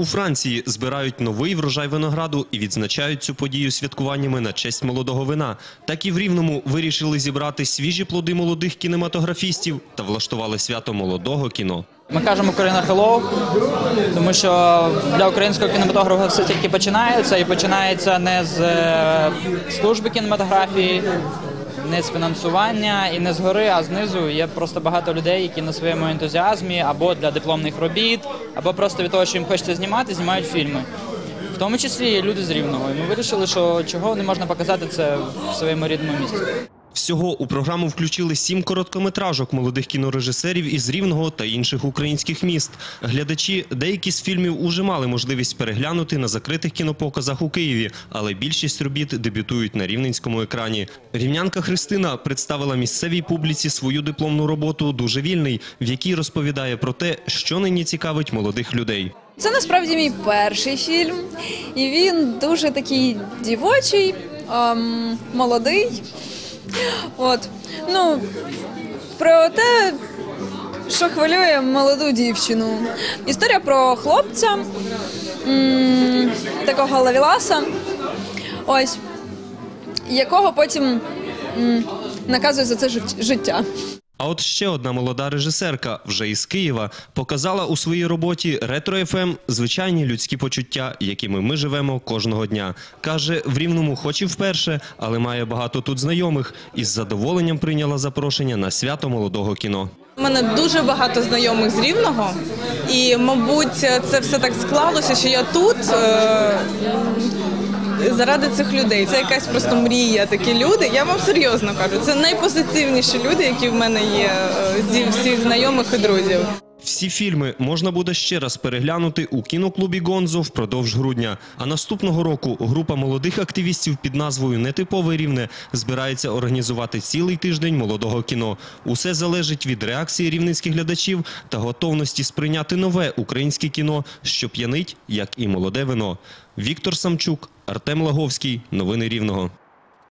У Франції збирають новий врожай винограду і відзначають цю подію святкуваннями на честь молодого вина. Так і в Рівному вирішили зібрати свіжі плоди молодих кінематографістів та влаштували свято молодого кіно. Ми кажемо Україна Hello, тому що для українського кінематографа все тільки починається, і починається не з е, служби кінематографії, не з фінансування і не згори, а знизу. Є просто багато людей, які на своєму ентузіазмі або для дипломних робіт, або просто від того, що їм хочеться знімати, знімають фільми. В тому числі є люди з Рівного. І ми вирішили, що чого не можна показати це в своєму рідному місці. Всього у програму включили сім короткометражок молодих кінорежисерів із Рівного та інших українських міст. Глядачі деякі з фільмів уже мали можливість переглянути на закритих кінопоказах у Києві, але більшість робіт дебютують на рівненському екрані. Рівнянка Христина представила місцевій публіці свою дипломну роботу Дуже вільний, в якій розповідає про те, що нині цікавить молодих людей. Це насправді мій перший фільм, і він дуже такий дівочий, ем, молодий. От. Ну, про те, що хвилює молоду дівчину. Історія про хлопця, такого лавіласа, ось, якого потім наказує за це життя. А от ще одна молода режисерка, вже із Києва, показала у своїй роботі ретро ФМ звичайні людські почуття, якими ми живемо кожного дня. Каже, в рівному, хоч і вперше, але має багато тут знайомих, і з задоволенням прийняла запрошення на свято молодого кіно. У мене дуже багато знайомих з Рівного, і, мабуть, це все так склалося, що я тут е, заради цих людей. Це якась просто мрія. Такі люди. Я вам серйозно кажу, це найпозитивніші люди, які в мене є е, зі всіх знайомих і друзів. Всі фільми можна буде ще раз переглянути у кіноклубі Гонзо впродовж грудня. А наступного року група молодих активістів під назвою Нетипове рівне збирається організувати цілий тиждень молодого кіно. Усе залежить від реакції рівненських глядачів та готовності сприйняти нове українське кіно, що п'янить, як і молоде вино. Віктор Самчук, Артем Лаговський. Новини Рівного.